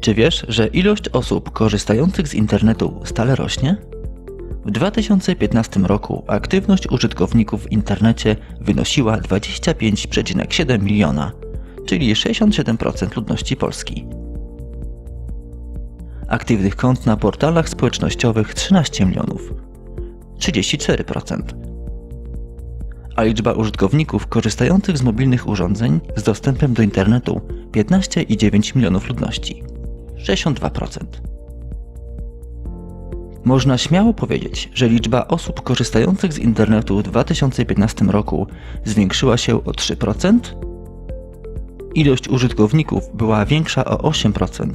Czy wiesz, że ilość osób korzystających z internetu stale rośnie? W 2015 roku aktywność użytkowników w internecie wynosiła 25,7 miliona, czyli 67% ludności Polski. Aktywnych kont na portalach społecznościowych 13 milionów, 34%. A liczba użytkowników korzystających z mobilnych urządzeń z dostępem do internetu 15,9 milionów ludności, 62%. Można śmiało powiedzieć, że liczba osób korzystających z internetu w 2015 roku zwiększyła się o 3%, ilość użytkowników była większa o 8%,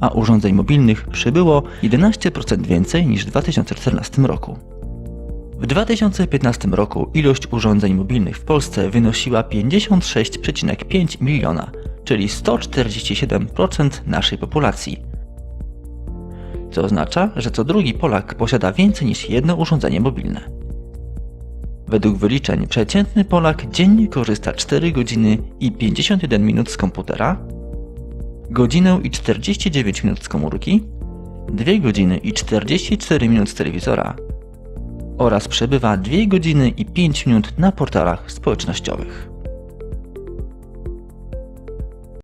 a urządzeń mobilnych przybyło 11% więcej niż w 2014 roku. W 2015 roku ilość urządzeń mobilnych w Polsce wynosiła 56,5 miliona, czyli 147% naszej populacji. Co oznacza, że co drugi Polak posiada więcej niż jedno urządzenie mobilne. Według wyliczeń przeciętny Polak dziennie korzysta 4 godziny i 51 minut z komputera, godzinę i 49 minut z komórki, 2 godziny i 44 minut z telewizora oraz przebywa 2 godziny i 5 minut na portalach społecznościowych.